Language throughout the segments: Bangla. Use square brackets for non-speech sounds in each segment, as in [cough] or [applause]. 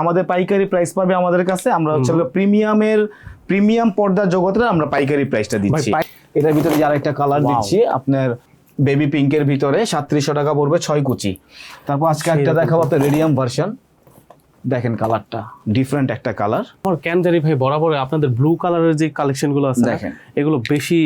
আমাদের পাইকারি প্রাইস পাবে আমাদের কাছে। আমরা হচ্ছে প্রিমিয়ামের প্রিমিয়াম পর্দার জগতে আমরা পাইকারি প্রাইসটা দিচ্ছি। এটার ভিতরে যার একটা কালার দিচ্ছি আপনার বেবি পিঙ্কের ভিতরে সাতত্রিশশো টাকা পড়বে ছয় কুচি। তারপর আজকে একটা দেখাবো আপনার রেডিয়াম ভার্সন দেখেন কালারটা ডিফারেন্ট একটা কালার আমার কেন জানি ভাই বরাবর আপনাদের ব্লু কালারের যে কালেকশনগুলো আছে দেখেন। এগুলো বেশি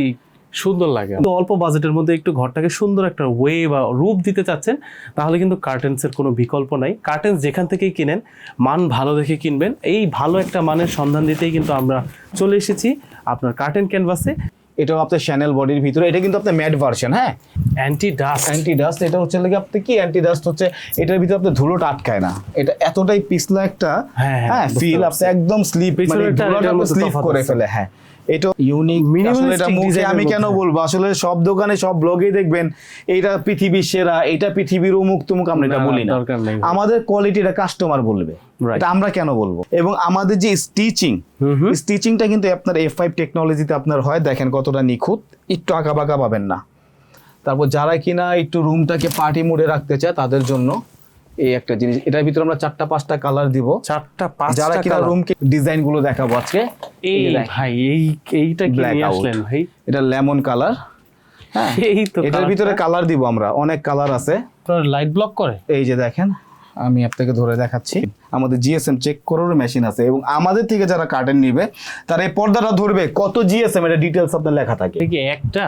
সুন্দর লাগে। অল্প বাজেটের মধ্যে একটু ঘরটাকে সুন্দর একটা ওয়ে বা রূপ দিতে চাচ্ছেন তাহলে কিন্তু কার্টেন্সের কোনো বিকল্প নাই। কার্টেন্স যেখান থেকেই কিনেন মান ভালো দেখে কিনবেন। এই ভালো একটা মানের সন্ধান দিতেই কিন্তু আমরা চলে এসেছি আপনার কার্টেন ক্যানভাসে এটাও আপনার শ্যানেল বডির ভিতরে এটা কিন্তু আপনার ম্যাট ভার্সন হ্যাঁ? অ্যান্টি ডাস্ট অ্যান্টি ডাস্ট এটা হচ্ছে লাগে আপনি কি অ্যান্টি ডাস্ট হচ্ছে এটার ভিতরে আপনার ধুলোটা আটকায় না। এটা এতটাই পিছলা একটা হ্যাঁ, হ্যাঁ, হ্যাঁ ফিল আপনি একদম স্লিপ মানে স্লিপ করে ফেলে হ্যাঁ। এটা ইউনিক আসলে এটা মুখে আমি কেন বলব? আসলে সব দোকানে সব ব্লগেই দেখবেন এটা পৃথিবীর সেরা এটা পৃথিবীর অমুক তুমুক আমরা এটা বলি না। আমাদের কোয়ালিটিটা কাস্টমার বলবে। এটা আমরা কেন বলব? এবং আমাদের যে স্টিচিং। স্টিচিংটা কিন্তু আপনার এফ ফাইভ টেকনোলজিতে আপনার হয় দেখেন কতটা নিখুঁত একটু আঁকা বাঁকা পাবেন না। তারপর যারা কিনা একটু রুমটাকে পার্টি মোডে রাখতে চায় তাদের জন্য এই একটা জিনিস। এটার ভিতরে আমরা চারটা পাঁচটা কালার দিব। চারটা পাঁচটা যারা কিনা রুম রুমকে ডিজাইনগুলো দেখাবো আজকে এই এই ভাই এই এইটা কি নিয়ে আসলেন ভাই। এটা লেমন কালার হ্যাঁ এই তো এটার ভিতরে কালার দিব আমরা অনেক কালার আছে। লাইট ব্লক করে? এই যে দেখেন। আমি আপনাকে ধরে দেখাচ্ছি। আমাদের জিএসএম চেক করার মেশিন আছে এবং আমাদের থেকে যারা কার্টেন নিবে তারা এই পর্দাটা ধরবে কত জিএসএম এটা ডিটেলস আপনার লেখা থাকে। কি একটা?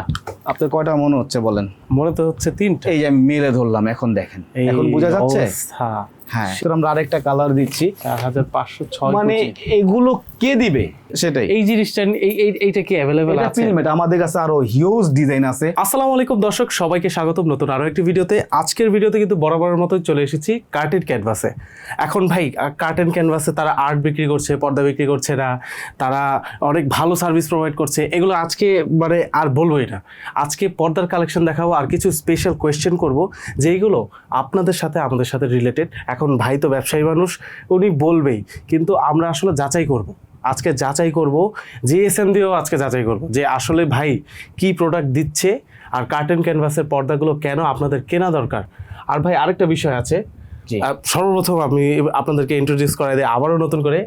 আপনার কয়টা মনে হচ্ছে বলেন? মনে তো হচ্ছে তিনটা। এই যে আমি মেলে ধরলাম এখন দেখেন। এখন বোঝা যাচ্ছে? হ্যাঁ হ্যাঁ। আমরা আরেকটা কালার দিচ্ছি। চার হাজার পাঁচশো ছয় মানে এগুলো কে দিবে? সেটাই। এই জিনিসটা এই এই- এইটা কি অ্যাভেলেবেল আছে? আমাদের কাছে আরও হিউজ ডিজাইন আছে। আসসালামু আলাইকুম দর্শক সবাইকে স্বাগতম নতুন আরও একটি ভিডিওতে। আজকের ভিডিওতে কিন্তু বরাবরের মতো চলে এসেছি কার্টেন ক্যানভাসে এখন ভাই কার্টেন ক্যানভাসে তারা আর্ট বিক্রি করছে পর্দা বিক্রি করছে না তারা অনেক ভালো সার্ভিস প্রোভাইড করছে। এগুলো আজকে মানে আর বলবোই না। আজকে পর্দার কালেকশন দেখাবো আর কিছু স্পেশাল কোয়েশ্চেন করব যেইগুলো আপনাদের সাথে আমাদের সাথে রিলেটেড এখন ভাই তো ব্যবসায়ী মানুষ উনি বলবেই কিন্তু আমরা আসলে যাচাই করব। আজকে যাচাই করব জিএসএম দিয়েও আজকে যাচাই করব যে আসলে ভাই কি প্রোডাক্ট দিচ্ছে আর কার্টেন ক্যানভাসের পর্দাগুলো কেন আপনাদের কেনা দরকার। আর ভাই আরেকটা বিষয় আছে সর্বপ্রথম আমি আপনাদেরকে ইন্ট্রোডিউস করাই দিই আবারও নতুন করে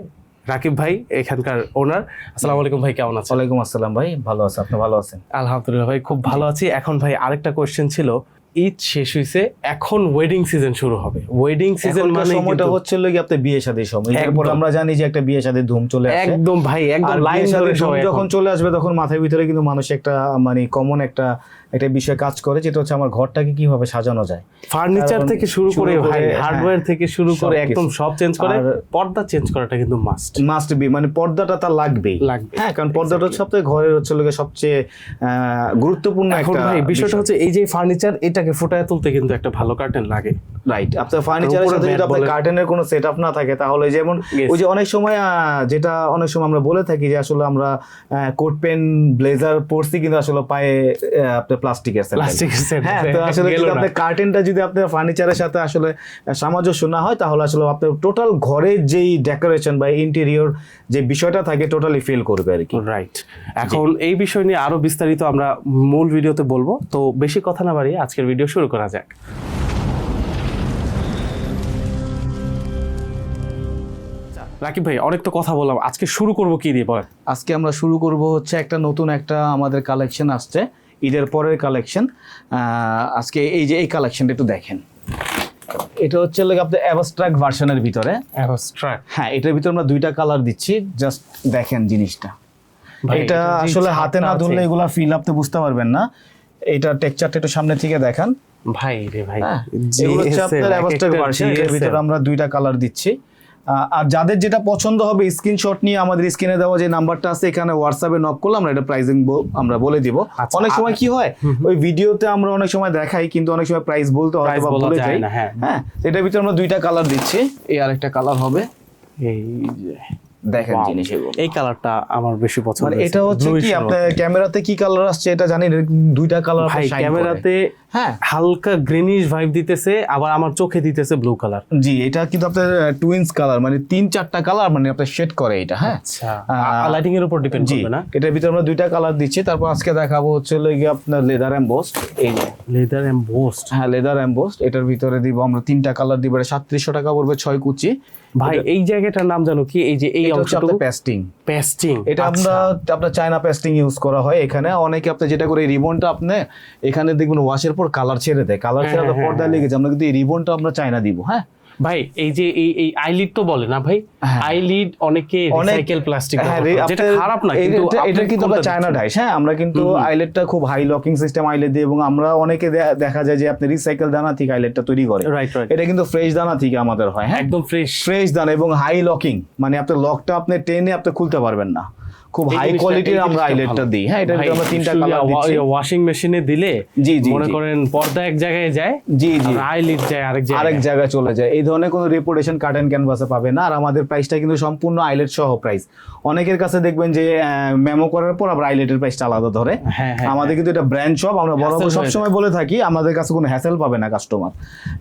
রাকিব ভাই এখানকার ওনার আসসালামু আলাইকুম ভাই কেমন আছেন? ওয়ালাইকুম আসসালাম ভাই ভালো আছে আপনি ভালো আছেন? আলহামদুলিল্লাহ ভাই খুব ভালো আছি। এখন ভাই আরেকটা কোয়েশ্চেন ছিল ঈদ শেষ হয়েছে এখন ওয়েডিং সিজন শুরু হবে। ওয়েডিং সিজন মানে সময়টা হচ্ছে লাগি আপনি আপনার বিয়ে শাদীর সময়। এরপর আমরা জানি যে একটা বিয়ে শাদীর ধুম চলে আসে। একদম ভাই একদম লাইন ধরে যখন চলে আসবে তখন মাথার ভিতরে কিন্তু মানুষ একটা মানে কমন একটা একটা বিষয় কাজ করে যেটা হচ্ছে আমার ঘরটাকে কীভাবে সাজানো যায়। ফার্নিচার থেকে শুরু করে হার্ডওয়্যার থেকে শুরু করে একদম সব চেঞ্জ করে পর্দা চেঞ্জ করাটা কিন্তু মাস্ট মাস্ট বি মানে পর্দাটা তার লাগবেই। লাগবে। হ্যাঁ কারণ পর্দাটা হচ্ছে সবথেকে ঘরের হচ্ছে লোকের সবচেয়ে গুরুত্বপূর্ণ একটা বিষয়টা হচ্ছে এই যে ফার্নিচার এটাকে ফুটায় তুলতে কিন্তু একটা ভালো কার্টেন লাগে। রাইট আপনার ফার্নিচারের সাথে যদি আপনার কার্টেনের কোনো সেটআপ না থাকে তাহলে যেমন ওই যে অনেক সময় যেটা অনেক সময় আমরা বলে থাকি যে আসলে আমরা কোট পেন ব্লেজার পরছি কিন্তু আসলে পায়ে আপনার প্লাস্টিকের প্লাস্টিকের হ্যাঁ তো আসলে যদি আপনার কার্টেনটা যদি আপনার ফার্নিচারের সাথে আসলে সামঞ্জস্য না হয় তাহলে আসলে আপনার টোটাল ঘরের যেই ডেকোরেশন বা ইন্টেরিয়র যে বিষয়টা থাকে টোটালি ফিল করবে আর কি। রাইট এখন এই বিষয় নিয়ে আরও বিস্তারিত আমরা মূল ভিডিওতে বলব। তো বেশি কথা না বাড়িয়ে আজকের ভিডিও শুরু করা যাক। রাকিব ভাই অনেক তো কথা বললাম। আজকে শুরু করব কি দিয়ে বলেন? আজকে আমরা শুরু করব হচ্ছে একটা নতুন একটা আমাদের কালেকশন আসছে। ঈদের পরের কালেকশন আজকে এই যে এই কালেকশনটা একটু দেখেন। এটা হচ্ছে লাগে আপনার অ্যাবস্ট্রাক্ট ভার্সনের ভিতরে। অ্যাবস্ট্রাক্ট হ্যাঁ এটার ভিতরে আমরা দুইটা কালার দিচ্ছি জাস্ট দেখেন জিনিসটা। এটা আসলে হাতে না ধরলে এগুলা ফিল আপতে বুঝতে পারবেন না। এটা টেক্সচারটা একটু সামনে থেকে দেখান। ভাই রে ভাই হ্যাঁ, এগুলো হচ্ছে আপনার অ্যাবস্ট্রাক্ট ভার্সন এর ভিতরে আমরা দুইটা কালার দিচ্ছি। আর যাদের যেটা পছন্দ হবে স্ক্রিনশট নিয়ে আমাদের স্ক্রিনে দেওয়া যে নাম্বারটা আছে এখানে হোয়াটসঅ্যাপে নক করলে আমরা এটা প্রাইজিং আমরা বলে দিব। আচ্ছা, অনেক সময় কি হয় ওই ভিডিওতে আমরা অনেক সময় দেখাই কিন্তু অনেক সময় প্রাইস বলতে হয় বা বলে যাই। না, হ্যাঁ। হ্যাঁ এটার ভিতরে আমরা দুইটা কালার দিচ্ছি। এই আরেকটা কালার হবে। এই যে দেখেন. জিনিস এই কালারটা আমার বেশি পছন্দ মানে এটা হচ্ছে কি আপনার ক্যামেরাতে কি কালার আসছে এটা জানি দুইটা কালার ভাই ক্যামেরাতে হ্যাঁ। হালকা গ্রিনিশ ভাইব দিতেছে আবার আমার চোখে দিতেছে ব্লু কালার জি এটা কিন্তু আপনার টুইন্স কালার মানে তিন চারটা কালার মানে আপনার শেড করে এটা হ্যাঁ? আচ্ছা। লাইটিং এর উপর ডিপেন্ড করবে না? এটার ভিতরে আমরা দুইটা কালার দিচ্ছি তারপর আজকে দেখাবো হচ্ছে গিয়ে আপনার লেদার এমবোস্ট এই লেদার এমবোস্ট হ্যাঁ লেদার এমবোস্ট এটার ভিতরে দিব আমরা তিনটা কালার দিব এটা সাতত্রিশশো টাকা পড়বে ছয় কুচি। ভাই এই জায়গাটার নাম জানো কি? এই যে এই এটা প্যাস্টিং অংশটুকু আপনার পেস্টিং পেস্টিং এটা আমরা আপনার চায়না প্যাস্টিং ইউজ করা হয় এখানে। অনেকে আপনি যেটা করে রিবনটা আপনি এখানে দেখবেন ওয়াশের পর কালার ছেড়ে দেয়। কালার ছেড়ে পর্দায় লেগে যায়। আমরা কিন্তু এই রিবনটা আমরা চায়না দিব হ্যাঁ? ভাই এই যে এই এই আইলিড তো বলে না ভাই? হ্যাঁ। আইলিড অনেকে রিসাইকেল প্লাস্টিক হ্যাঁ, যেটা খারাপ না কিন্তু এটা- কিন্তু আমরা চায়না ডাইস হ্যাঁ আমরা কিন্তু আইলেটটা খুব হাই লকিং সিস্টেম আইলেট দিই এবং আমরা অনেকে দেখা যায় যে আপনি রিসাইকেল দানা থেকে আইলেটটা তৈরি করে। এটা কিন্তু ফ্রেশ দানা থেকে আমাদের হয় হ্যাঁ? একদম ফ্রেশ ফ্রেশ দানা এবং হাই লকিং মানে আপনার লকটা আপনি টেনে আপনি খুলতে পারবেন না। খুব হাই কোয়ালিটির আমরা আইলেটটা দিই। হ্যাঁ এটা আমরা তিনটা কালার দিচ্ছি ওয়াশিং মেশিনে দিলে জি, জি, মনে করেন পর্দা এক জায়গায় যায় জি জি। আইলিড যায় আরেক জায়গায়। আরেক জায়গায় চলে যায়। এই ধরনের কোনো রেপুটেশন কার্টেন ক্যানভাসে পাবে না আর আমাদের প্রাইসটা কিন্তু সম্পূর্ণ আইলেট সহ প্রাইস অনেকের কাছে দেখবেন যে মেমো করার পর আবার আইলেটের প্রাইসটা আলাদা ধরে। হ্যাঁ, হ্যাঁ, আমাদের কিন্তু এটা ব্র্যান্ড শপ আমরা বরাবর হয়ে সবসময় বলে থাকি আমাদের কাছে কোনো হ্যাসেল পাবে না কাস্টমার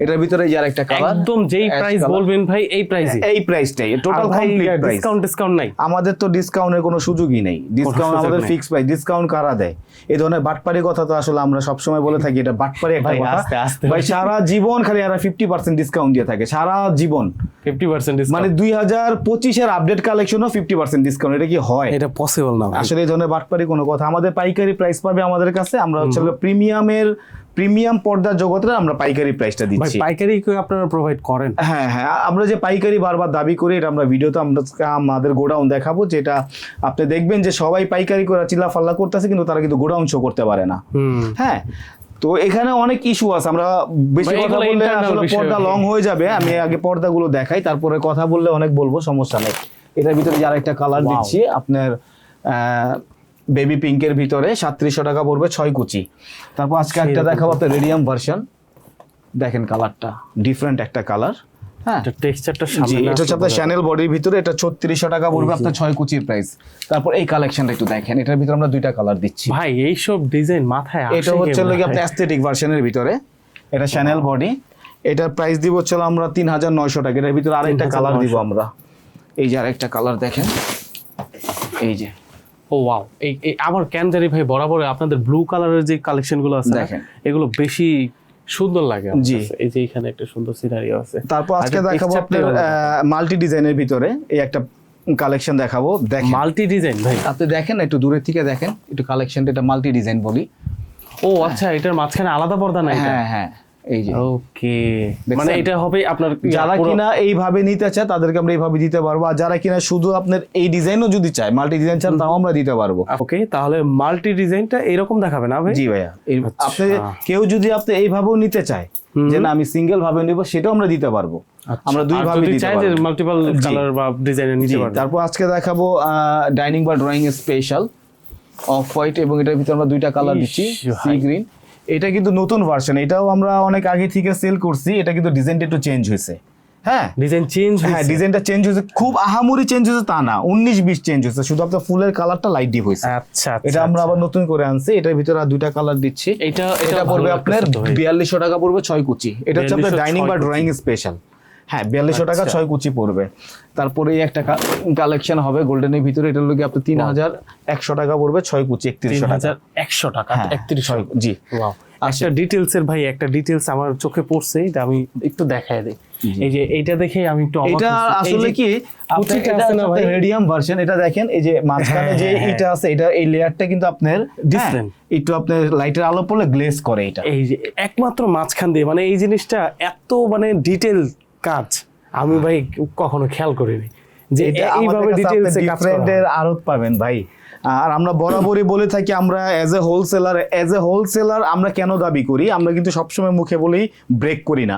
এটার ভিতরে যার একটা কালার একদম যেই প্রাইস বলবেন ভাই এই প্রাইসে এই প্রাইসটাই total complete price discount discount নাই। আমাদের তো ডিসকাউন্টের কোনো সুযোগই নেই। ডিসকাউন্ট আমাদের ফিক্স প্রাইস ডিসকাউন্ট কারা দেয়? এই ধরনের বাটপারি কথা তো আসলে আমরা সবসময় বলে থাকি এটা বাটপারি একটা কথা। ভাই সারা জীবন খালি এরা ফিফটি পার্সেন্ট ডিসকাউন্ট দিয়ে থাকে সারা জীবন। ফিফটি পার্সেন্ট মানে দুই হাজার পঁচিশের আপডেট কালেকশনও ফিফটি পার্সেন্ট ডিসকাউন্ট এটা কি হয়? এটা পসিবল না। আসলে এই ধরনের বাটপারি কোনো কথা আমাদের পাইকারি প্রাইস পাবে আমাদের কাছে আমরা হচ্ছে প্রিমিয়ামের প্রিমিয়াম পর্দার জগতে আমরা পাইকারি প্রাইসটা দিচ্ছি। পাইকারি কি আপনারা প্রোভাইড করেন। হ্যাঁ হ্যাঁ আমরা যে পাইকারি বারবার দাবি করি এটা আমরা ভিডিওতে আমরা আমাদের গোডাউন দেখাবো যেটা আপনি দেখবেন যে সবাই পাইকারি করে চিল্লাফাল্লা করতেছে কিন্তু তারা কিন্তু গোডাউন শো করতে পারে না। হুম। হ্যাঁ তো এখানে অনেক ইস্যু আছে। আমরা বেশি কথা বললে আসলে পর্দা লং হয়ে যাবে। আমি আগে পর্দাগুলো দেখাই তারপরে কথা বললে অনেক বলব সমস্যা নেই। এটার ভিতরে যার একটা কালার দিচ্ছি আপনার বেবি পিঙ্কের ভিতরে সাতত্রিশশো টাকা পড়বে ছয় কুচি। তারপর আজকে একটা দেখাবো আপনার রেডিয়াম ভার্সন। দেখেন কালারটা ডিফারেন্ট একটা কালার। হ্যাঁ। টেক্সচারটা এটা হচ্ছে আপনার শ্যানেল বডির ভিতরে এটা ছত্রিশশো টাকা পড়বে আপনার ছয় কুচির প্রাইস তারপর এই কালেকশনটা একটু দেখেন এটার ভিতরে আমরা দুইটা কালার দিচ্ছি। ভাই এই সব ডিজাইন মাথায় এটা হচ্ছে কেমনে লোক আপনার অ্যাস্থেটিক ভার্সনের ভিতরে। এটা শ্যানেল বডি এটার প্রাইস দিব হচ্ছে আমরা তিন হাজার নয়শো টাকা। এটার ভিতরে আরেকটা কালার দিব আমরা। এই যে আরেকটা কালার দেখেন। এই যে। ও ওয়াও এই আমার কেন জানি ভাই বরাবর আপনাদের ব্লু কালারের যে কালেকশনগুলো আছে। এগুলো বেশি সুন্দর লাগে জি। এই যে এখানে একটা সুন্দর সিনারিও আছে। তারপর আজকে দেখাবো আপনার মাল্টি ডিজাইনের ভিতরে এই একটা কালেকশন দেখাবো। দেখেন। মাল্টি ডিজাইন ভাই। আপনি দেখেন একটু দূরের থেকে দেখেন একটু কালেকশনটা এটা মাল্টি ডিজাইন বলি। ও আচ্ছা এটার মাঝখানে আলাদা পর্দা নাই হ্যাঁ হ্যাঁ। এই যে। ওকে মানে এটা হবে আপনার যারা কিনা এইভাবে নিতে চায় তাদেরকে আমরা এইভাবে দিতে পারব। আর যারা কিনা শুধু আপনার এই ডিজাইনও যদি চায় মাল্টি ডিজাইন চান তাও আমরা দিতে পারব। ওকে তাহলে মাল্টি ডিজাইনটা এরকম দেখাবে না ভাই? জি ভাইয়া। আচ্ছা। আপনি কেউ যদি আপনি এইভাবেও নিতে চায় যে না আমি সিঙ্গেল ভাবে নিব সেটাও আমরা দিতে পারব। আমরা দুই আচ্ছা। ভাবে দিতে চাই যে পারব। মাল্টিপল কালার বা ডিজাইনের নিতে পারবে। তারপর আজকে দেখাবো ডাইনিং বা ড্রয়িং স্পেশাল অফ হোয়াইট এবং এটার ভিতরে আমরা দুইটা কালার দিচ্ছি সি গ্রিন এটা কিন্তু নতুন ভার্সন এটাও আমরা অনেক আগে থেকে সেল করছি এটা কিন্তু ডিজাইনটা একটু চেঞ্জ হয়েছে। হ্যাঁ? ডিজাইন চেঞ্জ হ্যাঁ ডিজাইনটা চেঞ্জ হয়েছে খুব আহামরি চেঞ্জ হয়েছে তা না উনিশ বিশ চেঞ্জ হয়েছে শুধু আপনার ফুলের কালারটা লাইট ডিপ হয়েছে। আচ্ছা এটা আমরা আবার নতুন করে আনছি এটার ভিতরে আর দুইটা কালার দিচ্ছি। এটা এটা পড়বে আপনার বিয়াল্লিশশো টাকা পড়বে ছয় কুচি। এটা হচ্ছে আপনার ডাইনিং বা ড্রয়িং স্পেশাল হ্যাঁ বিয়াল্লিশশো টাকা আচ্ছা। ছয় কুচি পড়বে। তারপরে একটা কালেকশন হবে গোল্ডেনের ভিতরে এটার লোকে আপনি তিন হাজার একশো টাকা পড়বে ছয় কুচি একত্রিশশো টাকা। হাজার একশো টাকা হ্যাঁ, একত্রিশ জি। একটা ডিটেলস এর ভাই একটা ডিটেলস আমার চোখে পড়ছে এটা আমি একটু দেখায় দিই। এই যে এইটা দেখে আমি একটু অবাক এটা আসলে কি? রেডিয়াম ভার্সন এটা দেখেন এই যে মাঝখানে হ্যাঁ, যে হ্যাঁ, এটা আছে এটা এই লেয়ারটা কিন্তু আপনার. হ্যাঁ, একটু আপনার লাইটের আলো পড়লে গ্লেজ করে এটা। এই যে একমাত্র মাঝখান দিয়ে মানে এই জিনিসটা এত মানে ডিটেল কাজ। আমি ভাই কখনো খেয়াল করিনি যে এটা এইভাবে ডিটেইলসে কাজ করা পাবেন ভাই। আর আমরা বরাবরই বলে থাকি আমরা as a wholesaler as a wholesaler আমরা কেন দাবি করি? আমরা কিন্তু সবসময় মুখে বলেই ব্রেক করি না।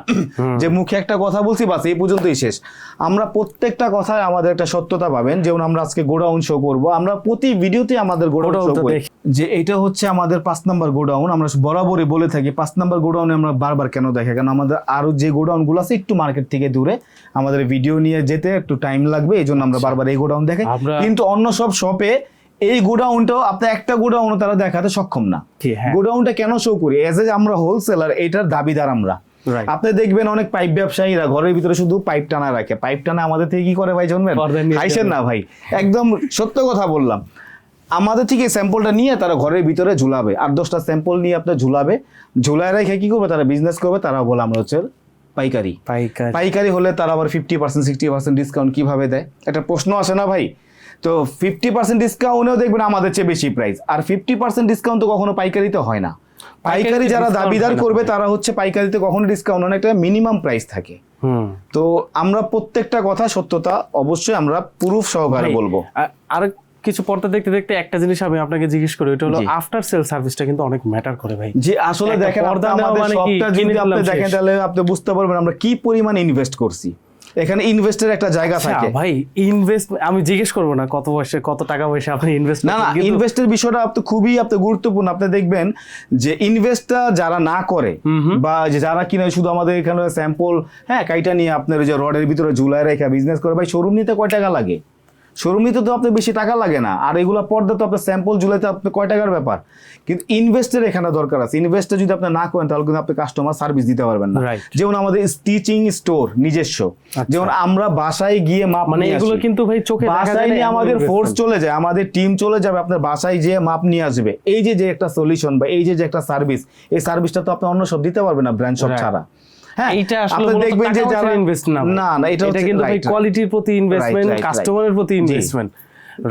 যে মুখে একটা কথা বলছি বাস এই পর্যন্তই শেষ। আমরা প্রত্যেকটা কথায় আমাদের একটা সত্যতা পাবেন। যেমন আমরা আজকে গোডাউন শো করব। আমরা প্রতি ভিডিওতে আমাদের গোডাউন শো করি। যে এটা হচ্ছে আমাদের পাঁচ নাম্বার গোডাউন। আমরা বরাবরই বলে থাকি পাঁচ নাম্বার গোডাউনে আমরা বারবার কেন দেখে? কারণ আমাদের আরও যে গোডাউনগুলো আছে একটু মার্কেট থেকে দূরে। আমাদের ভিডিও নিয়ে যেতে একটু টাইম লাগবে এই জন্য আমরা বারবার এই গোডাউন দেখাই। কিন্তু অন্য সব শপে এই গোডাউনটাও আপনার একটা গোডাউনও তারা দেখাতে সক্ষম না। হ্যাঁ। গোডাউনটা কেন শো করি? এজ এ আমরা হোলসেলার এটার দাবিদার আমরা। আপনি দেখবেন অনেক পাইপ ব্যবসায়ীরা ঘরের ভিতরে শুধু পাইপ টানা রাখে। পাইপ টানা আমাদের থেকে কি করে ভাই নিচে হাইছেন না ভাই। একদম সত্য কথা বললাম। আমাদের থেকে স্যাম্পলটা নিয়ে তারা ঘরের ভিতরে ঝুলাবে। আর দশটা স্যাম্পল নিয়ে আপনার ঝুলাবে। ঝুলায় রেখে কি করবে? তারা বিজনেস করবে। তারা বলে আমরা হচ্ছে পাইকারি। পাইকারি। পাইকারি হলে তারা আবার fifty percent sixty percent discount কীভাবে দেয়? একটা প্রশ্ন আসে না ভাই? তো ফিফটি পার্সেন্ট ডিসকাউন্টেও দেখবেন আমাদের চেয়ে বেশি প্রাইস আর ফিফটি পার্সেন্ট ডিসকাউন্ট তো কখনো পাইকারিতে হয় না। পাইকারি যারা দাবিদার করবে তারা হচ্ছে পাইকারিতে কখনো ডিসকাউন্ট অনেকটা মিনিমাম প্রাইস থাকে। তো আমরা প্রত্যেকটা কথা সত্যতা অবশ্যই আমরা প্রুফ সহকারে বলব। আর কিছু পর্দা দেখতে দেখতে একটা জিনিস আমি আপনাকে জিজ্ঞেস করি ওটা হলো আফটার সেল সার্ভিসটা কিন্তু অনেক ম্যাটার করে ভাই। যে আসলে দেখেন আমাদের মানে সবটা যদি আপনি দেখেন তাহলে আপনি বুঝতে পারবেন আমরা কি পরিমাণ ইনভেস্ট করছি। এখানে ইনভেস্টের একটা জায়গা আচ্ছা, থাকে। ভাই ইনভেস্ট আমি জিজ্ঞেস করব না কত বয়সে কত টাকা পয়সা আপনি ইনভেস্ট না না ইনভেস্টের বিষয়টা আপনি খুবই আপনি গুরুত্বপূর্ণ। আপনি দেখবেন যে ইনভেস্টটা যারা না করে বা যে যারা কিনা শুধু আমাদের এখানে স্যাম্পল হ্যাঁ কাইটা নিয়ে আপনার ওই যে রডের ভিতরে ঝুলায় রেখে বিজনেস করে ভাই শোরুম নিতে কয় টাকা লাগে? শোরুম নিতে তো আপনার বেশি টাকা লাগে না। আর এগুলো পর্দা তো আপনার স্যাম্পল ঝুলাইতে আপনার কয় টাকার ব্যাপার? কিন্তু ইনভেস্টের এখানে দরকার আছে। ইনভেস্টে যদি আপনি না করেন তাহলে কিন্তু আপনি কাস্টমার সার্ভিস দিতে পারবেন না। যেমন আমাদের স্টিচিং স্টোর নিজস্ব। যেমন আমরা বাসায় গিয়ে মাপ মানে এগুলো কিন্তু ভাই চোখে বাসায় না নিয়ে আমাদের ফোর্স চলে যায়। আমাদের টিম চলে যাবে আপনার বাসায় যেয়ে মাপ নিয়ে আসবে। এই যে যে একটা সলিউশন বা এই যে যে একটা সার্ভিস এই সার্ভিসটা তো আপনি অন্য সব দিতে পারবেন না ব্র্যান্ড শপ ছাড়া। হ্যাঁ আসলে দেখবেন যে যারা invest না না না এটা কিন্তু ভাই. কোয়ালিটির প্রতি ইনভেস্টমেন্ট. কাস্টমারের প্রতি ইনভেস্টমেন্ট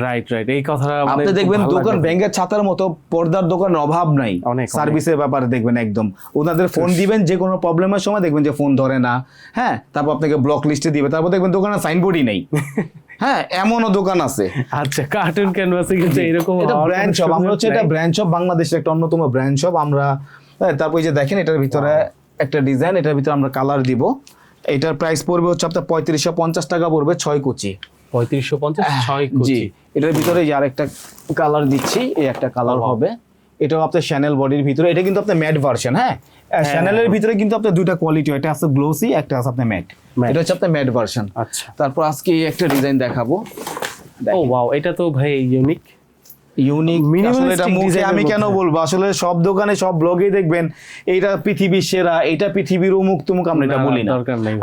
রাইট রাইট এই কথাটা আপনি দেখবেন দোকান ব্যাংকের ছাতার মতো পর্দার দোকান অভাব নাই। সার্ভিসের ব্যাপারে দেখবেন একদম। ওনাদের ফোন দিবেন যে কোনো প্রবলেমের সময় দেখবেন যে ফোন ধরে না। হ্যাঁ তারপর আপনাকে ব্লক লিস্টে দিবে। তারপর দেখবেন দোকানে সাইনবোর্ডই নেই। [laughs] হ্যাঁ এমনও দোকান আছে। আচ্ছা কার্টুন ক্যানভাসে কিন্তু এরকম এটা ব্র্যান্ড শপ আমরা হচ্ছে এটা। ব্র্যান্ড শপ বাংলাদেশের একটা অন্যতম ব্র্যান্ড শপ আমরা তারপর যে দেখেন এটার ভিতরে একটা ডিজাইন এটার ভিতরে আমরা কালার দিব। এটার প্রাইস পড়বে হচ্ছে আপনার পঁয়ত্রিশশো পঞ্চাশ টাকা পড়বে ছয় কুচি। পঁয়ত্রিশশো পঞ্চাশ ছয় কুচি। এটার ভিতরে যে আরেকটা কালার দিচ্ছি এই একটা কালার হবে। এটাও আপনার শ্যানেল বডির ভিতরে। এটা কিন্তু আপনার ম্যাট ভার্সন হ্যাঁ? শ্যানেলের ভিতরে কিন্তু আপনার দুইটা কোয়ালিটি একটা আছে গ্লোসি একটা আছে আপনার ম্যাট এটা হচ্ছে আপনার ম্যাট ভার্সন আচ্ছা। তারপর আজকে একটা ডিজাইন দেখাবো। ও ওয়াও এটা তো ভাই ইউনিক ইউনিক আসলে এটা মুখে আমি কেন বলব? আসলে সব দোকানে সব ব্লগেই দেখবেন এইটা পৃথিবীর সেরা এটা পৃথিবীর অমুক তুমুক আমরা এটা বলি না।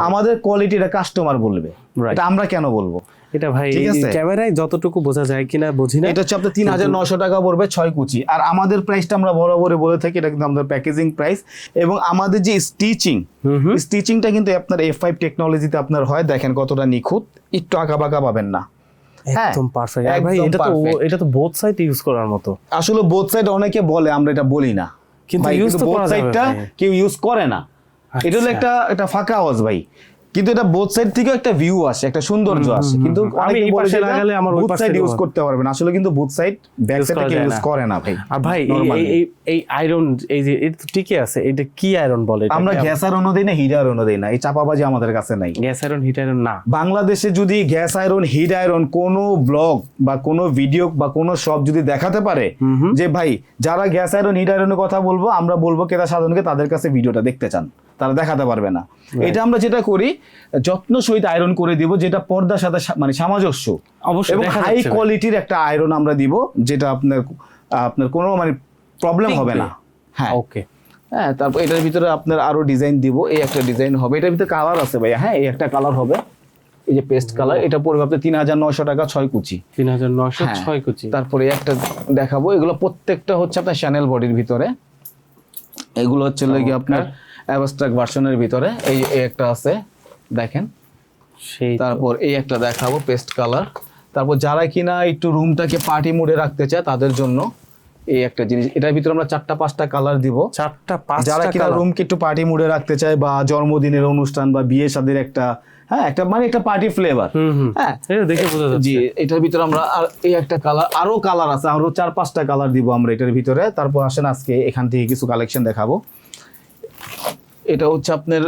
আমাদের কোয়ালিটি এটা কাস্টমার বলবে। এটা আমরা কেন বলব? এটা ভাই ক্যামেরায় যতটুকু বোঝা যায় কিনা বুঝি না। এটা হচ্ছে আপনার তিন হাজার নশো টাকা পড়বে ছয় কুচি। আর আমাদের প্রাইসটা আমরা বরাবরই বলে থাকি এটা কিন্তু আমাদের প্যাকেজিং প্রাইস এবং আমাদের যে স্টিচিং। স্টিচিংটা কিন্তু আপনার এফ ফাইভ টেকনোলজিতে আপনার হয়। দেখেন কতটা নিখুঁত একটু আঁকা বাঁকা পাবেন না। একদম পারফেক্ট ভাই এটা তো এটা তো বোথ সাইড ইউজ করার মতো। আসলে বোথ সাইড অনেকে বলে আমরা এটা বলি না। কিন্তু ইউজ তো বোথ সাইডটা কেউ ইউজ করে না। এটা হলো আচ্ছা। একটা একটা ফাঁকা আওয়াজ ভাই। কিন্তু এটা বোথ সাইড থেকেও একটা ভিউ আসে একটা সৌন্দর্য আসে। কিন্তু আমি অনেকে এই পাশে লাগালে আমার ওই পাশে ইউজ। করতে পারবেন আসলে কিন্তু বুথ সাইড ব্যাক সাইড যায় ইউজ করে না ভাই। আর ভাই এই- এই- আয়রন এই যে এটা ঠিকই আছে এটা কি আয়রন বলে আমরা গ্যাস আয়রনও দিই না হিট আয়রনও দিই না। এই চাপাবাজি আমাদের কাছে নাই। গ্যাস আয়রন হিট আয়রন না। বাংলাদেশে যদি গ্যাস আয়রন হিট আয়রন কোনো ব্লগ বা কোনো ভিডিও বা কোনো শপ যদি দেখাতে পারে যে ভাই যারা গ্যাস আয়রন হিট আয়রনের কথা বলব আমরা বলব ক্রেতা সাধারণকে তাদের কাছে ভিডিওটা দেখতে চান। তারা দেখাতে পারবে না। এটা আমরা যেটা করি যত্ন সহিত আয়রন করে দিব যেটা পর্দার সাথে মানে সামঞ্জস্য। অবশ্যই এবং হাই কোয়ালিটির একটা আয়রন আমরা দিব যেটা আপনার আপনার কোনো মানে প্রবলেম হবে না। হ্যাঁ। ওকে হ্যাঁ তারপর এটার ভিতরে আপনার আরও ডিজাইন দিব এই একটা ডিজাইন হবে। এটার ভিতরে কালার আছে ভাইয়া হ্যাঁ এই একটা কালার হবে। এই যে পেস্ট কালার এটা পড়বে আপনার তিন হাজার নয়শো টাকা ছয় কুচি। তিন হাজার নয়শো হ্যাঁ। ছয় কুচি। তারপরে একটা দেখাবো এগুলো প্রত্যেকটা হচ্ছে আপনার শ্যানেল বডির ভিতরে। এগুলো হচ্ছে কি আপনার অ্যাবস্ট্রাক্ট ভার্সনের ভিতরে এই একটা আছে দেখেন। সেই তারপর এই একটা দেখাবো পেস্ট কালার। তারপর যারা কিনা একটু রুমটাকে পার্টি মোডে রাখতে চায় তাদের জন্য এই একটা জিনিস। এটার ভিতরে আমরা চারটা পাঁচটা কালার দিব। চারটা পাঁচটা যারা কিনা রুমকে একটু পার্টি মুডে রাখতে চায় বা জন্মদিনের অনুষ্ঠান বা বিয়ে শাদীর একটা হ্যাঁ একটা মানে একটা পার্টি ফ্লেভার। হ্যাঁ। দেখে বোঝা যাচ্ছে। জি এটার ভিতরে আমরা আর এই একটা কালার আরও কালার আছে। আরও চার পাঁচটা কালার দিব আমরা এটার ভিতরে। তারপর আসেন আজকে এখান থেকে কিছু কালেকশন দেখাবো। এটা হচ্ছে আপনার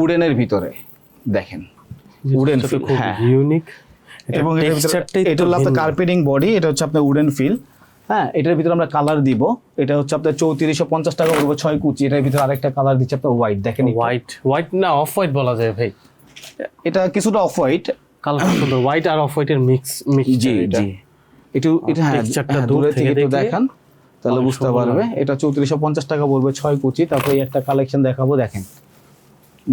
উডেনের ভিতরে দেখেন। উডেন এটা হ্যাঁ। ইউনিক এবং এটা হলো আপনার কার্পেটিং বডি এটা হচ্ছে আপনার উডেন ফিল হ্যাঁ এটার ভিতরে আমরা কালার দিব। এটা হচ্ছে আপনার চৌত্রিশশো পঞ্চাশ টাকা পড়বে ছয় কুচি। এটার ভিতরে আরেকটা কালার দিচ্ছে আপনার হোয়াইট দেখেন হোয়াইট হোয়াইট না অফ হোয়াইট বলা যায় ভাই। এটা কিছুটা অফ হোয়াইট কালার সুন্দর। হোয়াইট আর অফ হোয়াইটের মিক্স মিক্স জি জি। একটু এটা হ্যাঁ হ্যাঁ, দূর থেকে একটু দেখান। তাহলে বুঝতে পারবে। এটা চৌত্রিশশো পঞ্চাশ টাকা পড়বে ছয় কুচি। তারপরে একটা কালেকশন দেখাবো দেখেন।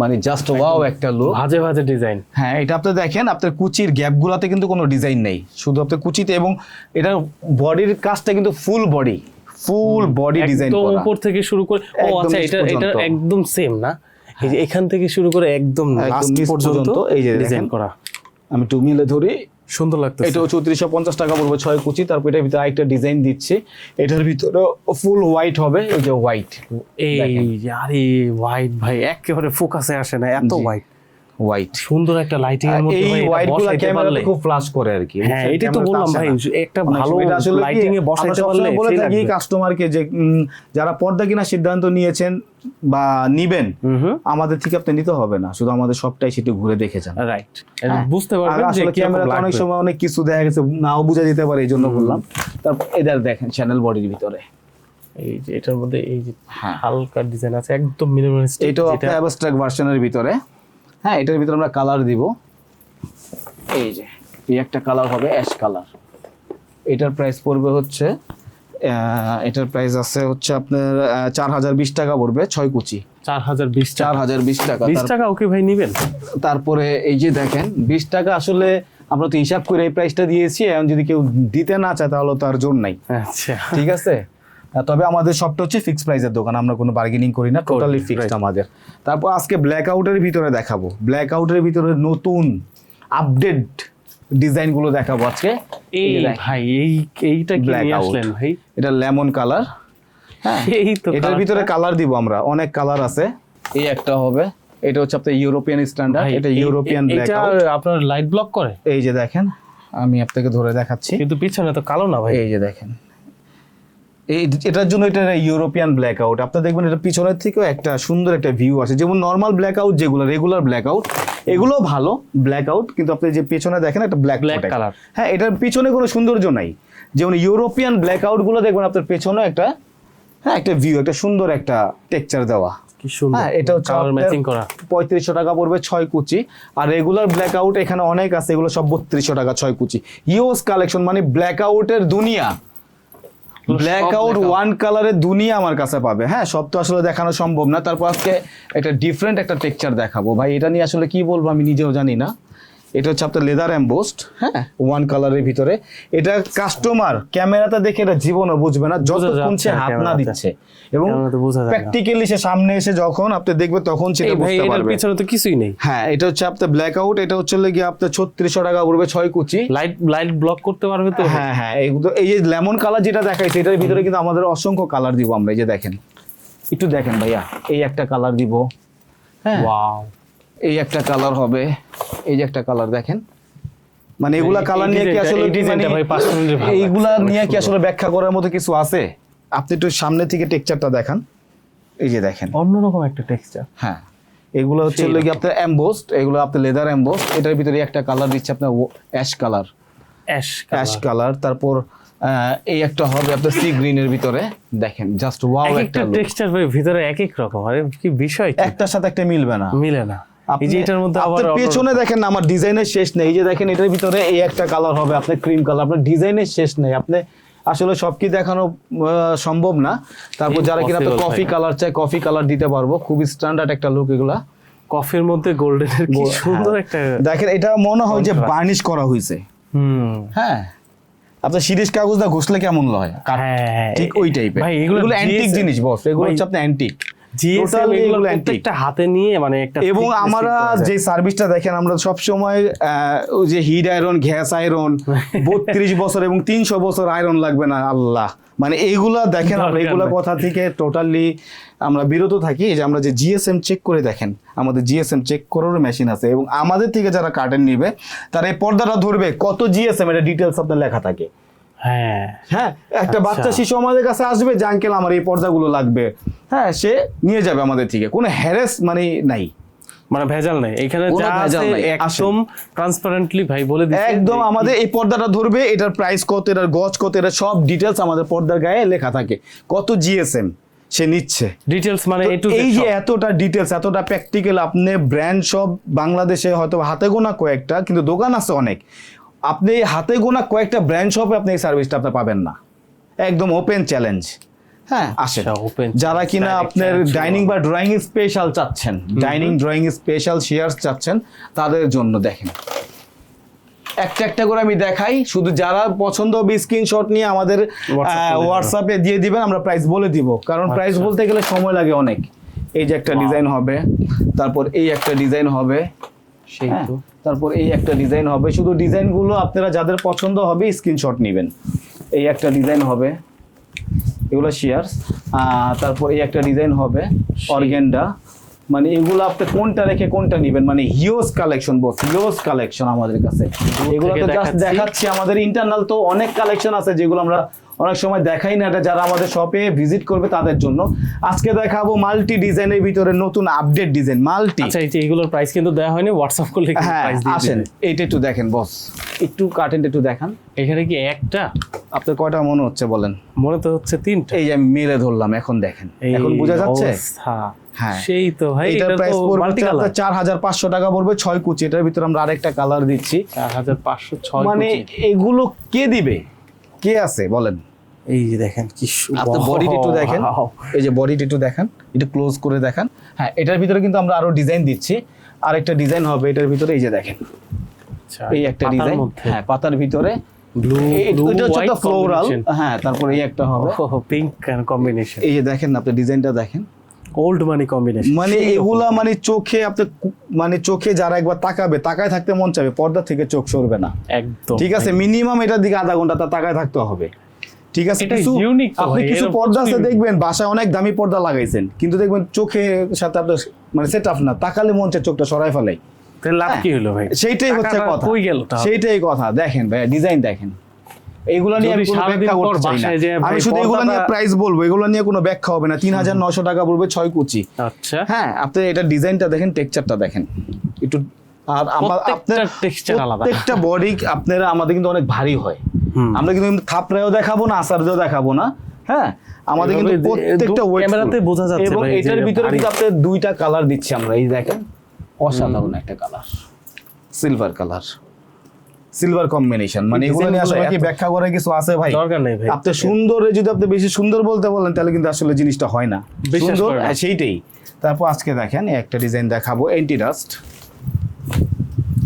মানে জাস্ট ওয়াও একটা লুক ভাজে ভাজে ডিজাইন হ্যাঁ এটা আপনি দেখেন আপনার কুচির গ্যাপগুলোতে কিন্তু কোনো ডিজাইন নেই। শুধু আপনার কুচিতে এবং এটার বডির কাজটা কিন্তু full body full body design করা। উপর থেকে শুরু করে ও আচ্ছা এটা এটা একদম সেম না? এই যে এখান থেকে শুরু করে একদম লাস্ট পর্যন্ত পর্যন্ত এই যে ডিজাইন করা। আমি টু মিলে ধরি। সুন্দর লাগতো এটা চৌত্রিশশো পঞ্চাশ টাকা পড়বে ছয় কুচি তারপর এটার ভিতরে আরেকটা ডিজাইন দিচ্ছে। এটার ভিতরে ফুল হোয়াইট হবে এই যে হোয়াইট। এই আরে হোয়াইট ভাই একেবারে ফোকাসে আসে না এত হোয়াইট। হোয়াইট সুন্দর একটা লাইটিং এর মধ্যে এই হোয়াইটগুলো ক্যামেরাতে খুব ফ্লাশ করে আর কি হ্যাঁ তো বললাম ভাই একটা ভালো এটা আসলে কি, লাইটিং এ বসাইতে পারলে বলে থাকি কাস্টমারকে যে যারা পর্দা কিনা সিদ্ধান্ত নিয়েছেন বা নিবেন আমাদের থেকে আপনি নিতে হবে না শুধু আমাদের সবটাই সেটি ঘুরে দেখে যান। রাইট হ্যাঁ। বুঝতে পারবেন আসলে কীরকম অনেক সময় অনেক কিছু দেখা গেছে নাও বোঝা যেতে পারে এই জন্য বললাম। তারপর এদের দেখেন চ্যানেল বডির ভিতরে। এই যে এটার মধ্যে এই যে হ্যাঁ। হালকা ডিজাইন আছে একদম মিনিমালিস্ট এটাও আপনার অ্যাবস্ট্রাক্ট ভার্সনের ভিতরে। হ্যাঁ এটার ভিতরে আমরা কালার দিব। এই যে এই একটা কালার হবে অ্যাশ কালার এটার প্রাইস পড়বে হচ্ছে এটার প্রাইস আছে হচ্ছে আপনার চার হাজার বিশ টাকা পড়বে ছয় কুচি। চার হাজার বিশ চার হাজার বিশ টাকা বিশ টাকা ওকে ভাই নিবেন? তারপরে এই যে দেখেন বিশ টাকা আসলে আমরা তো হিসাব করে এই প্রাইসটা দিয়েছি এখন যদি কেউ দিতে না চায় তাহলে তো আর জোর নাই। আচ্ছা। ঠিক আছে? তবে আমাদের সবটা হচ্ছে ফিক্স প্রাইসের দোকান আমরা কোনো বার্গেনিং করি না টোটালি ফিক্সড আমাদের। তারপর আজকে ব্ল্যাক আউটের ভিতরে দেখাবো। ব্ল্যাক আউটের ভিতরে নতুন আপডেট ডিজাইনগুলো দেখাবো আজকে। এই ভাই এই এইটা কি নিয়ে আসলেন ভাই? এটা লেমন কালার হ্যাঁ এই তো এটার ভিতরে কালার দিব আমরা অনেক কালার আছে। এই একটা হবে এটা হচ্ছে আপনার ইউরোপিয়ান স্ট্যান্ডার্ড এটা ইউরোপিয়ান এই- ব্ল্যাক এটা আউট আপনার লাইট ব্লক করে? এই যে দেখেন আমি আপনাকে ধরে দেখাচ্ছি। কিন্তু পিছনে তো কালো না ভাই। এই যে দেখেন এটার জন্য এটা ইউরোপিয়ান ব্ল্যাক আউট আপনি দেখবেন এটা পিছনের থেকেও একটা সুন্দর একটা ভিউ আছে যেমন নর্মাল ব্ল্যাক আউট যেগুলো রেগুলার ব্ল্যাক আউট এগুলো ভালো ব্ল্যাক আউট কিন্তু আপনি যে পেছনে দেখেন একটা ব্ল্যাক Black কালার হ্যাঁ এটার পিছনে কোনো সৌন্দর্য নাই। যেমন ইউরোপিয়ান ব্ল্যাক আউটগুলো দেখবেন আপনার পেছনে একটা হ্যাঁ একটা ভিউ একটা সুন্দর একটা টেক্সচার দেওয়া। হ্যাঁ এটা হচ্ছে ম্যাচিং করা। পঁয়ত্রিশশো টাকা পড়বে ছয় কুচি। আর রেগুলার ব্ল্যাক আউট এখানে অনেক আছে এগুলো সব বত্রিশশো টাকা ছয় কুচি। ইউজ কালেকশন মানে ব্ল্যাক আউটের দুনিয়া। ব্ল্যাক আউট ওয়ান কালারের দুনিয়া আমার কাছে পাবে। হ্যাঁ সব তো আসলে দেখানো সম্ভব না। তারপর আজকে একটা ডিফারেন্ট একটা টেক্সচার দেখাবো। ভাই এটা নিয়ে আসলে কি বলব আমি নিজেও জানি না। এটা হচ্ছে আপনার লেদার এম্বোস্ট হ্যাঁ। ওয়ান কালারের ভিতরে। এটা কাস্টমার ক্যামেরাতে দেখে এটা জীবনও বুঝবে না যতক্ষণ যাচ্ছে সে হাত না দিচ্ছে। এবং। প্র্যাকটিক্যালি সে সামনে এসে যখন আপনি দেখবে তখন সেটা বুঝতে পারবে। পিছনে তো কিছুই নেই। হ্যাঁ এটা হচ্ছে আপনার ব্ল্যাক আউট এটা হচ্ছে আপনার ছত্রিশশো টাকা পড়বে ছয় কুচি। লাইট লাইট ব্লক করতে পারবে তো? হ্যাঁ হ্যাঁ এই যে লেমন কালার যেটা দেখাইছে এটার ভিতরে কিন্তু আমাদের অসংখ্য কালার দিব আমরা এই যে দেখেন। একটু দেখেন ভাইয়া এই একটা কালার দিব। হ্যাঁ। ওয়াও এই একটা কালার হবে। এই যে একটা কালার দেখেন। মানে এগুলা কালার নিয়ে কি আসলে মানে এইগুলা নিয়ে কি আসলে ব্যাখ্যা করার মতো কিছু আছে? আপনি একটু সামনে থেকে টেক্সচারটা দেখান। এই যে দেখেন। অন্যরকম একটা টেক্সচার হ্যাঁ। এগুলো হচ্ছে হলো কি আপনার এমবোস্ট এগুলো আপনার লেদার এমবোস্ট এটার ভিতরে একটা কালার দিচ্ছে আপনার ash colour ash ash colour তারপর এই একটা হবে আপনার সি গ্রিনের ভিতরে। দেখেন জাস্ট ওয়াও একটা টেক্সচার ভাই ভিতরে এক এক রকম। আরে কি বিষয় একটার সাথে একটা মিলবে না। মিলে না। এই যে এটার মধ্যে আবার পেছনে দেখেন আমার ডিজাইনের শেষ নেই। এই যে দেখেন এটার ভিতরে এই একটা কালার হবে আপনার ক্রিম কালার আপনার ডিজাইনের শেষ নেই। আপনি আসলে সব কি দেখানো সম্ভব না। তারপর যারা কিনা কফি কালার চায় কফি কালার দিতে পারব। খুবই স্ট্যান্ডার্ড একটা লুক এগুলা। কফির মধ্যে গোল্ডেনের কি সুন্দর হ্যাঁ। একটা দেখেন এটা মনে হয় যে বার্নিশ করা হয়েছে। হুম। হ্যাঁ। আপনার শিরিষ কাগজ দা ঘষলে কেমন হয়? হ্যাঁ ঠিক ওই টাইপের ভাই এগুলো এগুলো অ্যান্টিক জিনিস বস এগুলো হচ্ছে আপনার অ্যান্টিক জিএসএম এগুলো এগুলো প্রত্যেকটা হাতে নিয়ে মানে একটা এবং আমরা। যে সার্ভিসটা দেখেন আমরা সব সময় ওই যে হিট আয়রন গ্যাস আয়রন বত্রিশ বছর এবং তিনশো বছর আয়রন লাগবে না আল্লাহ। মানে এইগুলা দেখেন আমরা এগুলা কথা থেকে টোটালি আমরা বিরত থাকি যে আমরা যে জিএসএম চেক করে দেখেন আমাদের জিএসএম চেক করারও মেশিন আছে এবং আমাদের থেকে যারা কার্টেন নিবে তারা এই পর্দাটা ধরবে কত জিএসএম এটা ডিটেলস আপনার লেখা থাকে। হ্যাঁ। হ্যাঁ একটা আচ্ছা। বাচ্চা শিশু আমাদের কাছে আসবে যে আঙ্কেল আমার এই পর্দাগুলো লাগবে। হ্যাঁ সে নিয়ে যাবে আমাদের থেকে। কোনো হ্যারেস মানে নাই। মানে ভেজাল নাই। এখানে যা আছে একদম ট্রান্সপারেন্টলি ভাই বলে দিচ্ছে। একদম আমাদের এই পর্দাটা ধরবে এটার প্রাইস কত এটার গজ কত এটা সব ডিটেলস আমাদের পর্দার গায়ে লেখা থাকে। কত জিএসএম সে নিচ্ছে। ডিটেলস মানে এই যে এতটা ডিটেলস এতটা প্র্যাকটিক্যাল আপনি ব্র্যান্ড সব বাংলাদেশে হয়তো হাতে গোনা কয়েকটা কিন্তু দোকান আছে অনেক। আপনি হাতে গোনা কয়েকটা ব্র্যান্ড শপে আপনি এই সার্ভিসটা আপনি পাবেন না। একদম ওপেন চ্যালেঞ্জ হ্যাঁ আসেন। আচ্ছা, open যারা কিনা আপনার ডাইনিং বা ড্রয়িং স্পেশাল চাচ্ছেন ডাইনিং ড্রয়িং স্পেশাল শেয়ার চাচ্ছেন তাদের জন্য দেখেন। একটা একটা করে আমি দেখাই শুধু যারা পছন্দ হবে স্ক্রিনশট নিয়ে আমাদের হোয়াটসঅ্যাপে দিয়ে দিবেন আমরা প্রাইস বলে দিব। কারণ প্রাইস আচ্ছা। বলতে গেলে সময় লাগে অনেক। এই যে একটা ডিজাইন হবে তারপর এই একটা ডিজাইন হবে। সেই হ্যাঁ, তো। তারপর এই একটা ডিজাইন হবে। শুধু ডিজাইনগুলো আপনারা যাদের পছন্দ হবে স্ক্রিনশট নেবেন। এই একটা ডিজাইন হবে। এগুলো শেয়ার্স তারপর এই একটা ডিজাইন হবে অর্গেন্ডা মানে এগুলো আপনি কোনটা রেখে কোনটা নেবেন? মানে huge collection boss huge collection আমাদের কাছে। এগুলো তো জাস্ট। দেখাচ্ছি। আমাদের ইন্টারনাল তো অনেক কালেকশন আছে যেগুলো আমরা অনেক সময় দেখাই না এটা যারা আমাদের শপে ভিজিট করবে তাদের জন্য। আজকে দেখাবো মাল্টি ডিজাইনের ভিতরে নতুন আপডেট ডিজাইন মাল্টি। আচ্ছা এই এগুলোর প্রাইস কিন্তু দেওয়া হয়নি হোয়াটসঅ্যাপ করলে হ্যাঁ আসেন। এইটা একটু দেখেন বস একটু কার্টেনটা একটু দেখান। এখানে কি একটা? আপনার কয়টা মনে হচ্ছে বলেন? মনে তো হচ্ছে তিনটা। এই যে আমি মেরে ধরলাম এখন দেখেন। এখন বোঝা যাচ্ছে? হ্যাঁ। সেই তো ভাই এটা প্রাইস পড়বে টাকা পড়বে ছয় কুচি এটার ভিতরে আমরা আরেকটা কালার দিচ্ছি। চার হাজার পাঁচশো ছয় মানে এগুলো কে দিবে? কে আছে বলেন? এই যে দেখেন কি বডিটা একটু দেখেন। এই যে বডিটা একটু দেখেন একটু ক্লোজ করে দেখান। হ্যাঁ এটার ভিতরে কিন্তু আমরা আরও ডিজাইন দিচ্ছি। আরেকটা ডিজাইন হবে এটার ভিতরে এই যে দেখেন। আচ্ছা, এই একটা ডিজাইন হ্যাঁ পাতার ভিতরে। ব্লু এটা হচ্ছে ফ্লোরাল হ্যাঁ তারপরে এই একটা হবে। পিঙ্ক কম্বিনেশন এই যে দেখেন আপনি ডিজাইনটা দেখেন। মানি কম্বিনেশন মানে এগুলা মানে চোখে আপনি মানে চোখে যারা একবার তাকাবে তাকায় থাকতে মন চাবে পর্দা থেকে চোখ সরবে না। একদম ঠিক আছে? মিনিমাম এটার দিকে আধা ঘণ্টা তা তাকায় থাকতে হবে। ঠিক আছে? কিছু আপনি কিছু পর্দা আছে দেখবেন বাসায় অনেক দামি পর্দা লাগাইছেন কিন্তু দেখবেন চোখের সাথে আপনার মানে সেট আপ না তাকালে মন চায় চোখটা সরাই ফেলাই। লাভ হ্যাঁ, কি হলো ভাই? সেইটাই হচ্ছে কথা? সেইটাই কথা। দেখেন ভাই ডিজাইন দেখেন। এইগুলো নিয়ে আমি শুধু এগুলো নিয়ে প্রাইস বলব। এগুলো নিয়ে কোনো ব্যাখ্যা হবে না। তিন হাজার নশো টাকা পড়বে ছয় কুচি। আচ্ছা। হ্যাঁ আপনি এটা ডিজাইনটা দেখেন টেক্সচারটা দেখেন। একটু আর আমার আপনার আলাদা। প্রত্যেকটা বডি আপনারা আমাদের কিন্তু অনেক ভারী হয়। আমরা কিন্তু থাপড়ায়ও দেখাবো না আসারদেও দেখাবো না। হ্যাঁ আমাদের কিন্তু প্রত্যেকটা ক্যামেরাতে বোঝা যাচ্ছে এবং এটার এটা ভিতরে কিন্তু আপনার দুইটা কালার দিচ্ছি আমরা। এই দেখেন অসাধারণ একটা colour silver colour silver combination মানে এগুলো নিয়ে আসলে কি ব্যাখ্যা করে কিছু আছে ভাই? দরকার নেই ভাই। আপনি সুন্দরে যদি আপনি বেশি সুন্দর বলতে বলেন তাহলে কিন্তু আসলে জিনিসটা হয় না। সুন্দর হ্যাঁ, সেইটাই। তারপর আজকে দেখেন একটা ডিজাইন দেখাবো anti dust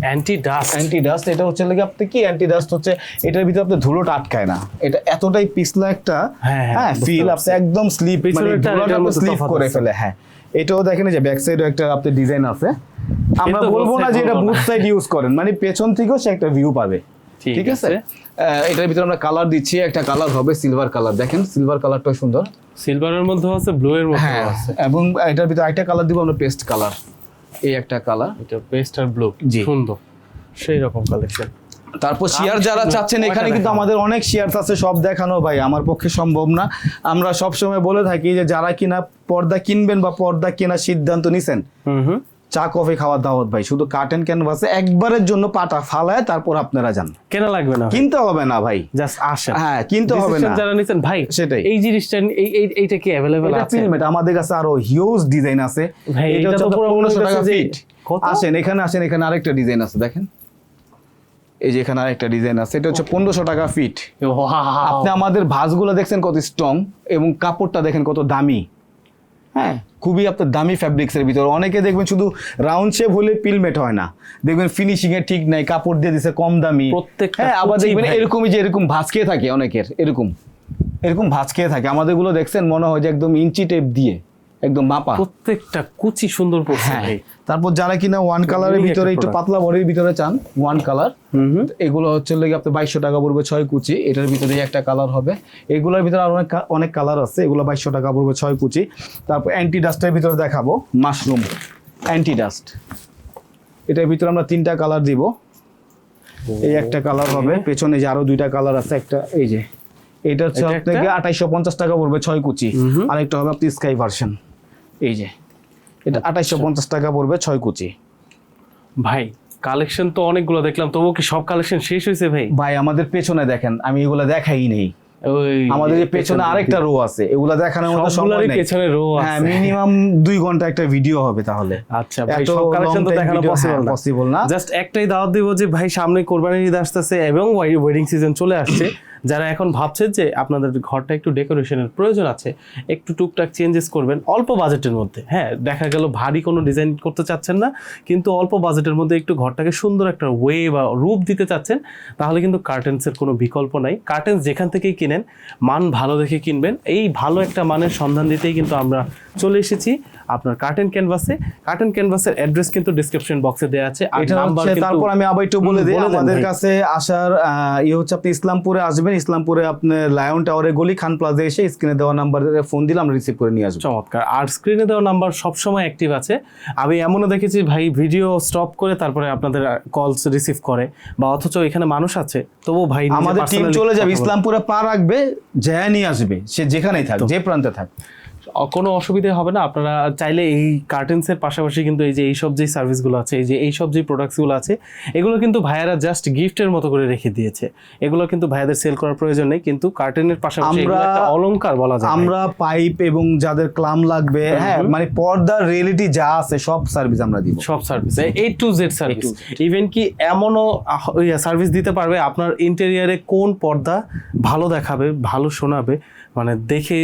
anti dust anti dust এটা হচ্ছে লাগে আপনি কি অ্যান্টি ডাস্ট হচ্ছে এটার ভিতরে আপনি ধুলোটা আটকায় না। এটা এতটাই পিছলা একটা হ্যাঁ, হ্যাঁ, হ্যাঁ ফিল আপনি একদম স্লিপ মানে ধুলোটা আপনি স্লিপ করে ফেলে হ্যাঁ। এটাও দেখেন যে ব্যাক সাইডেও একটা আপনার ডিজাইন আছে। আমরা বলব না যে এটা বুথ সাইড ইউজ করেন। মানে পেছন থেকেও সে একটা ভিউ পাবে। ঠিক আছে। এটার ভিতরে আমরা কালার দিচ্ছি। একটা কালার হবে সিলভার কালার দেখেন সিলভার কালারটা সুন্দর। সিলভারের মধ্যে আছে ব্লু এর মধ্যে হ্যাঁ আছে। এবং এটার ভিতরে একটা কালার দিব আমরা পেস্ট কালার এই একটা কালার এটা পেস্ট আর ব্লু সুন্দর। সেই রকম কালেকশন তারপর শেয়ার যারা চাচ্ছেন এখানে কিন্তু আমাদের অনেক শেয়ারস আছে সব দেখানো ভাই। আমার পক্ষে সম্ভব না। আমরা সব সময় বলে থাকি যে যারা কিনা পর্দা কিনবেন বা পর্দা কেনার সিদ্ধান্ত নিছেন হুম হুম। চা কফি খাওয়ার দাওয়াত ভাই। শুধু কার্টেন ক্যানভাসে একবারের জন্য পাটা ফালায় তারপর আপনারা যান। কেনা লাগবে না কিনতে হবে না ভাই। জাস্ট আসেন হ্যাঁ কিনতে হবে না। যারা নিছেন ভাই সেটাই। এই জিনিসটা এই এই- এইটা কি এটা আছে? ফিল্মেট আমাদের কাছে আরও হিউজ ডিজাইন আছে। ভাই, এটা এটা তো পুরো মনে 1500 টাকা ফিট? আসেন এখানে আসেন এখানে আরেকটা ডিজাইন আছে দেখেন। এই যে এখানে আরেকটা ডিজাইন আছে এটা হচ্ছে পনেরোশো টাকা ফিট আপনি আমাদের ভাঁজগুলো দেখছেন কত স্ট্রং এবং কাপড়টা দেখেন কত দামি। হ্যাঁ খুবই আপনার দামি ফ্যাব্রিক্সের ভিতর। অনেকে দেখবেন শুধু রাউন্ড শেপ হলে পিলমেট হয় না। দেখবেন ফিনিশিং এ ঠিক নাই কাপড় দিয়ে দিছে কম দামি। প্রত্যেক হ্যাঁ আবার দেখবেন এরকমই যে এরকম ভাসকে থাকে অনেকের এরকম। এরকম ভাঁজ খেয়ে থাকে। আমাদেরগুলো দেখছেন মনে হয় যে একদম ইঞ্চি টেপ দিয়ে। একদম মাপা। প্রত্যেকটা কুচি সুন্দর পড়ছে হ্যাঁ। তারপর যারা কিনা ওয়ান কালারের ভিতরে একটু পাতলা বডির ভিতরে চান ওয়ান কালার হুম হুম। এগুলো হচ্ছে লেগে আপনি বাইশশো টাকা পড়বে ছয় কুচি। এটার ভিতরে একটা কালার হবে। এগুলোর ভিতরে আরও অনেক অনেক কালার আছে। এগুলো বাইশশো টাকা পড়বে ছয় কুচি। তারপর অ্যান্টি ডাস্টের ভিতরে দেখাবো। মাশরুম অ্যান্টি ডাস্ট এটার ভিতরে আমরা তিনটা কালার দিব। এই একটা কালার হবে। পেছনে যে আরও দুইটা কালার আছে একটা এই যে। এটা হচ্ছে? আপনাকে আঠাইশশো পঞ্চাশ টাকা পড়বে ছয় কুচি। হুম। আরেকটা হবে আপনি স্কাই ভার্সন এই যে এটা আঠাইশশো পঞ্চাশ টাকা পড়বে ছয় কুচি। ভাই কালেকশন তো অনেকগুলো দেখলাম তবুও কি সব কালেকশন শেষ হয়েছে ভাই? ভাই আমাদের পেছনে দেখেন আমি এগুলো দেখাই নেই। ওই আমাদের যে পেছনে আরেকটা রো আছে এগুলা দেখানোর মতো সময় নেই। পেছনে রো আছে। হ্যাঁ মিনিমাম দুই ঘণ্টা একটা ভিডিও হবে তাহলে। আচ্ছা ভাই সব কালেকশন তো দেখানো পসিবল না। পসিবল না। জাস্ট একটাই দাওয়াত দিব যে ভাই সামনে কোরবানির ঈদ আসতেছে এবং ওয়েডিং সিজন চলে আসছে। যারা এখন ভাবছেন যে আপনাদের ঘরটা একটু ডেকোরেশনের প্রয়োজন আছে, একটু টুকটাক চেঞ্জেস করবেন, অল্প বাজেটের মধ্যে। হ্যাঁ দেখা গেল ভারী কোনো ডিজাইন করতে চাচ্ছেন না, কিন্তু অল্প বাজেটের মধ্যে একটু ঘরটাকে সুন্দর একটা ওয়ে বা রূপ দিতে চাচ্ছেন, তাহলে কিন্তু কার্টেন্সের কোনো বিকল্প নাই। কার্টেন্স যেখান থেকেই কিনেন, মান ভালো দেখে কিনবেন। এই ভালো একটা মানের সন্ধান দিতেই কিন্তু আমরা চলে এসেছি। আপনার কার্টেন ক্যানভাসে কার্টেন ক্যানভাসের অ্যাড্রেস কিন্তু ডিসক্রিপশন বক্সে দেওয়া আছে। আর নাম্বার কিন্তু তারপর আমি আবার একটু বলে দিই আমাদের কাছে আসার আহ, ইয়ে হচ্ছে আপনি ইসলামপুরে আসবেন ইসলামপুরে আপনার লায়ন টাওয়ারে গলি খান প্লাজা এসে স্ক্রিনে দেওয়া নাম্বারে ফোন দিলে আমরা রিসিভ করে নিয়ে আসব। চমৎকার। আর স্ক্রিনে দেওয়া নাম্বার সবসময় অ্যাক্টিভ আছে। আমি এমনও দেখেছি ভাই ভিডিও স্টপ করে তারপরে আপনাদের কলস রিসিভ করে। বা অথচ এখানে মানুষ আছে তবুও ভাই আমাদের টিম চলে যাবে ইসলামপুরে পা রাখবে যায় নিয়ে আসবে সে যেখানেই থাক যে প্রান্তে থাক। কোনো অসুবিধা হবে না। আপনারা চাইলে এই কার্টেন্সের পাশাপাশি কিন্তু এই যে এইসব যে সার্ভিসগুলো আছে এই যে এইসব যে প্রোডাক্টসগুলো আছে এগুলো কিন্তু ভাইয়ারা জাস্ট গিফটের মতো করে রেখে দিয়েছে। এগুলো কিন্তু ভাইয়াদের সেল করার প্রয়োজন নেই কিন্তু কার্টেনের পাশাপাশি আমরা- অলংকার বলা যায়। আমরা পাইপ এবং যাদের ক্লাম লাগবে হ্যাঁ মানে পর্দার রিয়েলিটি যা আছে সব সার্ভিস আমরা দিব। সব service A to Z service even কি এমনও সার্ভিস দিতে পারবে আপনার ইন্টেরিয়ারে কোন পর্দা ভালো দেখাবে ভালো শোনাবে মানে দেখে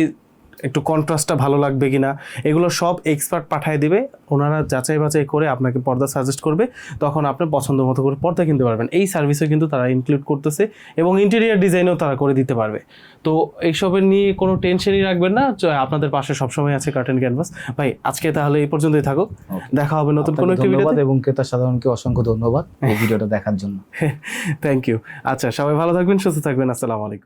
একটু কন্ট্রাস্টটা ভালো লাগবে কিনা এগুলো সব এক্সপার্ট পাঠিয়ে দিবে ওনারা যাচাই বাছাই করে আপনাকে পর্দা সাজেস্ট করবে তখন আপনি পছন্দ মতো করে পর্দা কিনতে পারবেন। এই সার্ভিসও কিন্তু তারা ইনক্লুড করতেছে এবং ইন্টেরিয়ার ডিজাইনও তারা করে দিতে পারবে। তো এইসবের নিয়ে কোনো টেনশনই রাখবেন না আপনাদের পাশে সবসময় আছে কার্টেন ক্যানভাস ভাই আজকে তাহলে এই পর্যন্তই থাকুক। দেখা হবে নতুন কোনো একটি ভিডিওতে এবং ক্রেতা সাধারণকে অসংখ্য ধন্যবাদ এই [laughs] ভিডিওটা দেখার জন্য। থ্যাংক ইউ আচ্ছা সবাই ভালো থাকবেন সুস্থ থাকবেন। আসসালামু আলাইকুম।